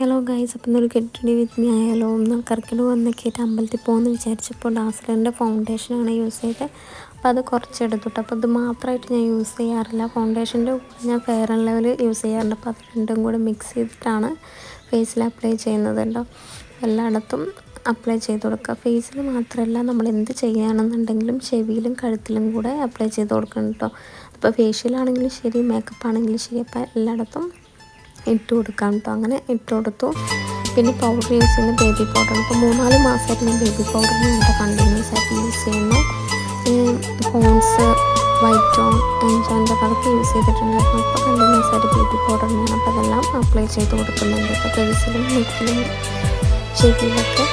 Hello guys അപ്പം ഒരു കെട്ടിടി with me ആയാലോ? ഒന്ന് കറക്കിന് വന്നൊക്കെ അമ്പലത്തിൽ പോകുമെന്ന് വിചാരിച്ചപ്പോൾ ഡാസ്ലറിന്റെ ഫൗണ്ടേഷനാണ് യൂസ് ചെയ്തത്. അപ്പോൾ അത് കുറച്ചെടുത്തിട്ട് അപ്പോൾ ഇത് മാത്രമായിട്ട് ഞാൻ യൂസ് ചെയ്യാറില്ല. ഫൗണ്ടേഷന്റെ ഞാൻ ഫെയർ ആൻഡ് ലെവൽ യൂസ് ചെയ്യാറുണ്ട്. അപ്പോൾ അത് രണ്ടും കൂടെ മിക്സ് ചെയ്തിട്ടാണ് ഫേസിൽ അപ്ലൈ ചെയ്യുന്നത് കേട്ടോ എല്ലായിടത്തും അപ്ലൈ ചെയ്ത് കൊടുക്കുക. ഫേസിൽ മാത്രമല്ല നമ്മൾ എന്ത് ചെയ്യുകയാണെന്നുണ്ടെങ്കിലും ചെവിയിലും കഴുത്തിലും കൂടെ അപ്ലൈ ചെയ്ത് കൊടുക്കണം കേട്ടോ ഫേഷ്യൽ ഫേഷ്യലാണെങ്കിലും ശരി മേക്കപ്പ് ആണെങ്കിലും ശരി. അപ്പോൾ എല്ലായിടത്തും ഇട്ട് കൊടുക്കാം കേട്ടോ അങ്ങനെ ഇട്ട് കൊടുത്തു. പിന്നെ പൗഡർ യൂസ് ചെയ്യുന്ന ബേബി പൗഡർ ഇപ്പോൾ മൂന്നാൽ മാസമായിട്ട് ഞാൻ ബേബി പൗഡർ ഞാൻ കണ്ടിന്യൂസ് ആയിട്ട് use Pond's white white tone എൻജാൻഡർ അതൊക്കെ യൂസ് ചെയ്തിട്ടുണ്ടായിരുന്നു അപ്പോൾ കണ്ടിന്യൂസ് ആയിട്ട് ബേബി പൗഡർ ഞാൻ അപ്പോൾ അതെല്ലാം അപ്ലൈ ചെയ്ത് കൊടുക്കുന്നുണ്ട്. ഇപ്പോൾ ഫേസിലും നെക്കിലും ചെവിയിലൊക്കെ.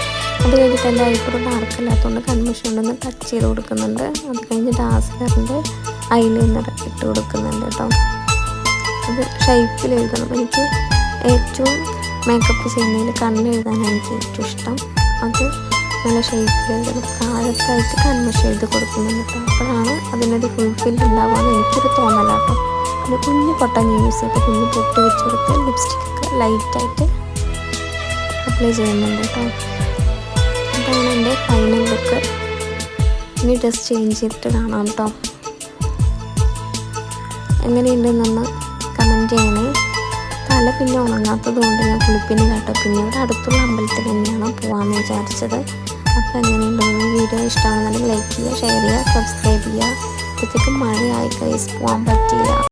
അത് കഴിഞ്ഞിട്ട് എന്റെ ഐബ്രോ ഡാർക്ക് അല്ലാത്തതുകൊണ്ട് കൺമിഷൻ ഉണ്ടെന്ന് ടച്ച് ചെയ്ത് കൊടുക്കുന്നുണ്ട്. അത് കഴിഞ്ഞിട്ട് ആസ്കറിന്റെ ഐലൈനർ ഇട്ട് കൊടുക്കുന്നുണ്ട് കേട്ടോ അത് ഷൈപ്പിൽ എഴുതണം. എനിക്ക് ഏറ്റവും മേക്കപ്പ് ചെയ്യുന്നതിൽ കണ്ണ് എഴുതാനാണ് എനിക്ക് ഏറ്റവും ഇഷ്ടം. അത് നല്ല ഷേപ്പിൽ എഴുതണം. താഴത്തായിട്ട് കൺമഷ എഴുതി കൊടുക്കുന്നുണ്ട് കേട്ടോ അപ്പോഴാണ് അതിനൊരു ഫുൾഫിൽ ഉണ്ടാവുക എനിക്കൊരു തോന്നലാട്ടോ പിന്നെ കുഞ്ഞു പൊട്ട ഞാൻ യൂസ് ചെയ്തിട്ട് കുഞ്ഞു പൊട്ടി വെച്ച് കൊടുത്ത് ലിപ്സ്റ്റിക്കൊക്കെ ലൈറ്റായിട്ട് അപ്ലൈ ചെയ്യുന്നുണ്ട് കേട്ടോ. അതാണ് എന്റെ ഫൈനൽ ലുക്ക് ഇനി ഡ്രസ് ചേഞ്ച് ചെയ്തിട്ട് കാണാം കേട്ടോ. എങ്ങനെയുണ്ടെന്നൊന്ന് കമന്റ് ചെയ്യണേ. തല പിന്നെ ഉണങ്ങാത്തത് കൊണ്ട് ഞാൻ കുളിപ്പിന് കേട്ടോ. പിന്നെ ഇവിടെ അടുത്തുള്ള അമ്പലത്തിൽ തന്നെയാണ് പോകാമെന്ന് വിചാരിച്ചത്. അപ്പോൾ എങ്ങനെയുണ്ടെന്ന് വീഡിയോ ഇഷ്ടമാണെന്നുണ്ടെങ്കിൽ ലൈക്ക് ചെയ്യുക ഷെയർ ചെയ്യുക സബ്സ്ക്രൈബ് ചെയ്യുക. ഇപ്പോഴത്തേക്കും മഴയായി കൈസ് പോകാൻ പറ്റിയില്ല.